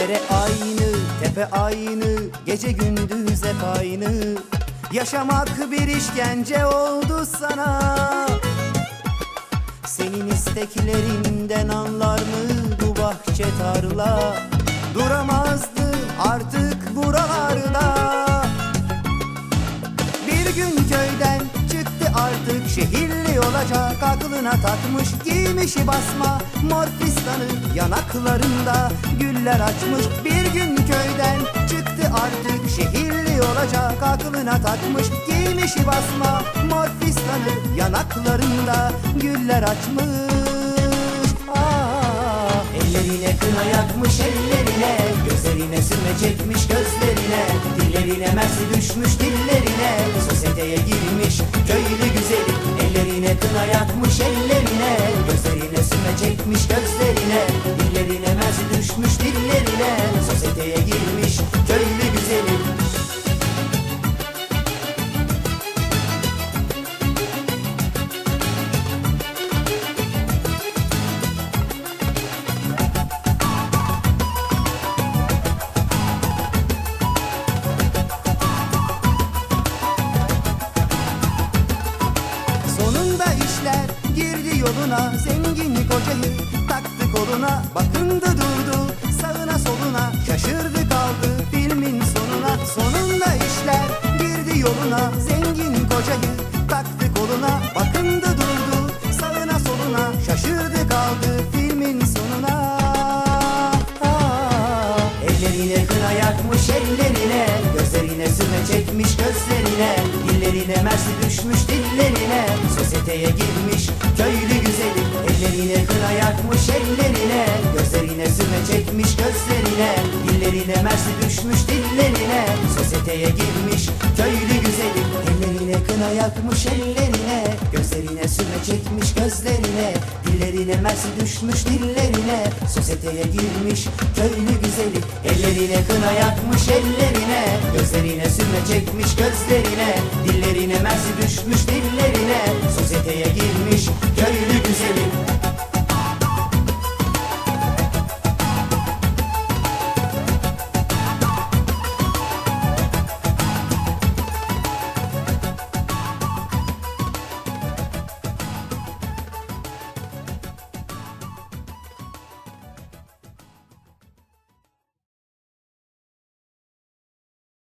Dere aynı, tepe aynı, gece gündüz hep aynı. Yaşamak bir işkence oldu sana. Senin isteklerinden anlar mı bu bahçe tarla? Duramazdı artık olacak Aklına takmış giymişi basma. Mor fistanı Yanaklarında güller açmış. Bir gün köyden çıktı artık şehirli olacak. Aklına takmış giymişi basma. Mor fistanı Yanaklarında güller açmış. Aa, Ellerine kına yakmış ellerine. Gözlerine sürme çekmiş gözlerine. Dillerine mersi düşmüş dillerine Yakmış ellerine Gözlerine sürme çekmiş gözlerine Dillerine mersi düşmüş dillerine yoluna Zengin kocayı taktı koluna. Bakındı durdu Mersi düşmüş dillerine Sosyeteye girmiş köylü güzeli. Ellerine kına yakmış ellerine Gözlerine sürme çekmiş gözlerine. Dillerine mersi düşmüş dillerine Sosyeteye girmiş köylü güzeli. Ellerine kına yakmış ellerine Gözlerine sürme çekmiş gözlerine. Dillerine mersi düşmüş dillerine Sosyeteye girmiş köylü güzeli. Ellerine kına yakmış ellerine Gözlerine sürme çekmiş gözlerine Dillerine mersi düşmüş girmiş